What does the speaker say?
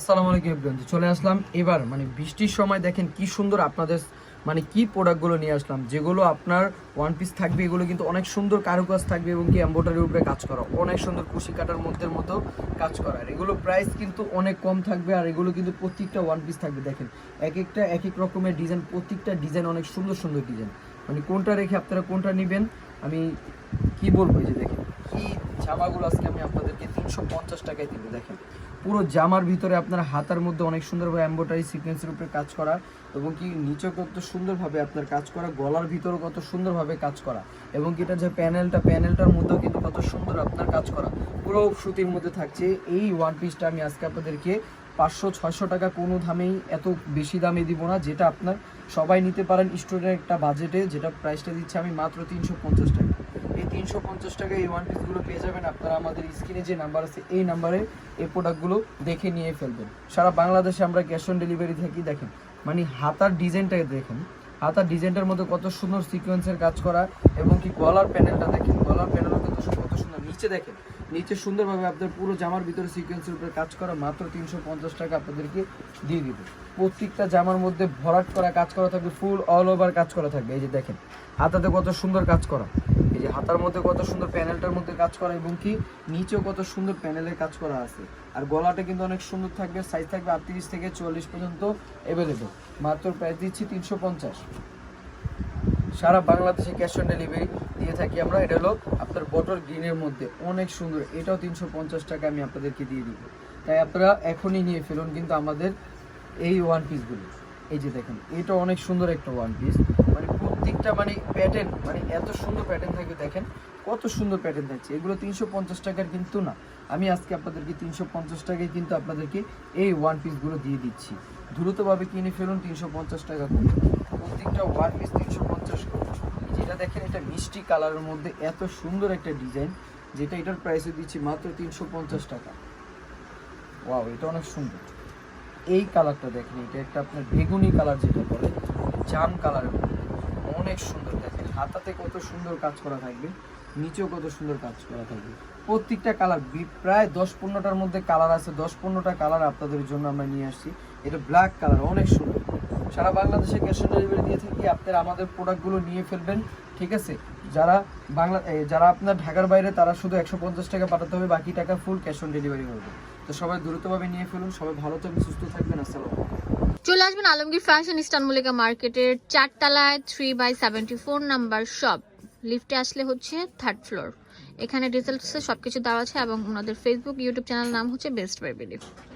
আসসালামু আলাইকুম এভরিওয়ান চলে আসলাম। এবার মানে বৃষ্টির সময় দেখেন কি সুন্দর আপনাদের মানে কি প্রোডাক্টগুলো নিয়ে আসলাম। যেগুলো আপনার ওয়ান পিস থাকবে, এগুলো কিন্তু অনেক সুন্দর কারুকাজ থাকবে এবং কি এম্বোটারির উপরে কাজ করা। অনেক সুন্দর কুশি কাটার মধ্যে, মতো কাজ করা। আর এগুলো প্রাইস কিন্তু অনেক কম থাকবে আর এগুলো কিন্তু প্রত্যেকটা ওয়ান পিস থাকবে। দেখেন, এক একটা, এক এক রকমের ডিজাইন প্রত্যেকটা ডিজাইন অনেক সুন্দর সুন্দর ডিজাইন মানে কোনটা রেখে আপনারা কোনটা নেবেন, আমি কি বলব যে দেখেন, কি জামাগুলো আজকে আমি আপনাদেরকে তিনশো পঞ্চাশ টাকায় দিব, দেখেন। পুরো জামার ভিতরে আপনার হাতার মধ্যে অনেক সুন্দরভাবে এম্বোটারি সিকোয়েন্সের উপরে কাজ করা এবং কি নিচে কত সুন্দরভাবে আপনার কাজ করা, গলার ভিতরে কত সুন্দরভাবে কাজ করা এবং কি এটা যে প্যানেলটা, প্যানেলটার মধ্যেও কিন্তু কত সুন্দর আপনার কাজ করা। পুরো সুতির মধ্যে থাকছে এই ওয়ান পিসটা আমি আজকে আপনাদেরকে পাঁচশো, ছয়শো টাকা কোনো দামেই এত বেশি দামে দিব না, যেটা আপনার সবাই নিতে পারেন স্টুডেন্ট একটা বাজেটে যেটা প্রাইসটা দিচ্ছে আমি মাত্র তিনশো পঞ্চাশ টাকা। তিনশো পঞ্চাশ টাকা এই ওয়ান পিসগুলো পেয়ে যাবেন। আপনারা আমাদের স্ক্রিনে যে নাম্বার আছে, এই নাম্বারে এই প্রোডাক্টগুলো দেখে নিয়ে ফেলবেন। সারা বাংলাদেশে আমরা ক্যাশ অন ডেলিভারি থাকি, দেখেন। মানে হাতার ডিজাইনটাকে দেখেন। হাতার ডিজাইনটার মধ্যে কত সুন্দর সিকোয়েন্সের কাজ করা এবং কি গলার প্যানেলটা দেখেন। গলার প্যানেলও সুন্দর কত সুন্দর। নিচে দেখেন, নিচে সুন্দরভাবে আপনার পুরো জামার ভিতরে সিকোয়েন্সের উপরে কাজ করা মাত্র তিনশো পঞ্চাশ টাকা আপনাদেরকে দিয়ে দিব। প্রত্যেকটা জামার মধ্যে ভরাট করা কাজ করা থাকবে ফুল অল ওভার কাজ করা থাকবে। এই যে দেখেন, হাতাতে কত সুন্দর কাজ করা। যে হাতার মধ্যে কত সুন্দর প্যানেলটার মধ্যে কাজ করা এবং কি নিচেও কত সুন্দর প্যানেলের কাজ করা আছে। আর গলাটা কিন্তু অনেক সুন্দর থাকবে সাইজ থাকবে আটত্রিশ থেকে চল্লিশ পর্যন্ত অ্যাভেলেবেল মাত্র প্রাইস দিচ্ছি তিনশো পঞ্চাশ। সারা বাংলাদেশে ক্যাশ অন ডেলিভারি দিয়ে থাকি আমরা। এটা হলো আপনার বটল গ্রিনের মধ্যে। অনেক সুন্দর। এটাও তিনশো পঞ্চাশ টাকা আমি আপনাদেরকে দিয়ে দিব। তাই আপনারা এখনই নিয়ে ফেলুন কিন্তু আমাদের এই ওয়ান পিসগুলো এই যে দেখেন এটা অনেক সুন্দর একটা ওয়ান পিস মানে প্রত্যেকটা মানে প্যাটার্ন মানে এত সুন্দর প্যাটার্ন থাকবে, দেখেন, কত সুন্দর প্যাটার্ন থাকছে। এগুলো তিনশো পঞ্চাশ টাকার কিন্তু না। আমি আজকে আপনাদেরকে তিনশো পঞ্চাশ টাকায় কিন্তু আপনাদেরকে এই ওয়ান পিসগুলো দিয়ে দিচ্ছি। দ্রুতভাবে কিনে ফেলুন, তিনশো পঞ্চাশ টাকা করে। প্রত্যেকটা ওয়ান পিস তিনশো পঞ্চাশ করে। যেটা দেখেন, এটা মিষ্টি কালারের মধ্যে এত সুন্দর একটা ডিজাইন যেটা এটার প্রাইসে দিচ্ছি মাত্র তিনশো পঞ্চাশ টাকা। ওয়াও এটা অনেক সুন্দর। এই কালারটা দেখেন, এটা একটা আপনার বেগুনি কালার যেটা বলে, জাম কালারের মধ্যে। অনেক সুন্দর দেখেন হাতাতে কত সুন্দর কাজ করা থাকবে, নিচেও কত সুন্দর কাজ করা থাকবে। প্রত্যেকটা কালার প্রায় দশ পনেরোটার মধ্যে কালার আছে, দশ পনেরোটা কালার আপনাদের জন্য আমরা নিয়ে আসছি। এটা ব্ল্যাক কালার অনেক সুন্দর। সারা বাংলাদেশে ক্যাশ অন ডেলিভারি দিয়ে থাকি, আপনারা আমাদের প্রোডাক্টগুলো নিয়ে ফেলবেন, ঠিক আছে? যারা বাংলা যারা আপনার ঢাকার বাইরে, তারা শুধু একশো পঞ্চাশ টাকা পাঠাতে হবে, বাকি টাকা ফুল ক্যাশ অন ডেলিভারি হবে তো সবাই দ্রুতভাবে নিয়ে ফেলুন, সবাই ভালো থাকবেন, সুস্থ থাকবেন, আসসালামু আলাইকুম। চলে আসবেন আলমগীর ফ্যাশন ইস্টান মল্লিকা মার্কেটের চারতলায় three by seventy four number shop লিফটে আসলে হচ্ছে থার্ড ফ্লোর এখানে ডিটেলসে সব কিছু দেওয়া আছে এবং ওনাদের ফেসবুক ইউটিউব চ্যানেল নাম হচ্ছে বেস্ট বাই লিফট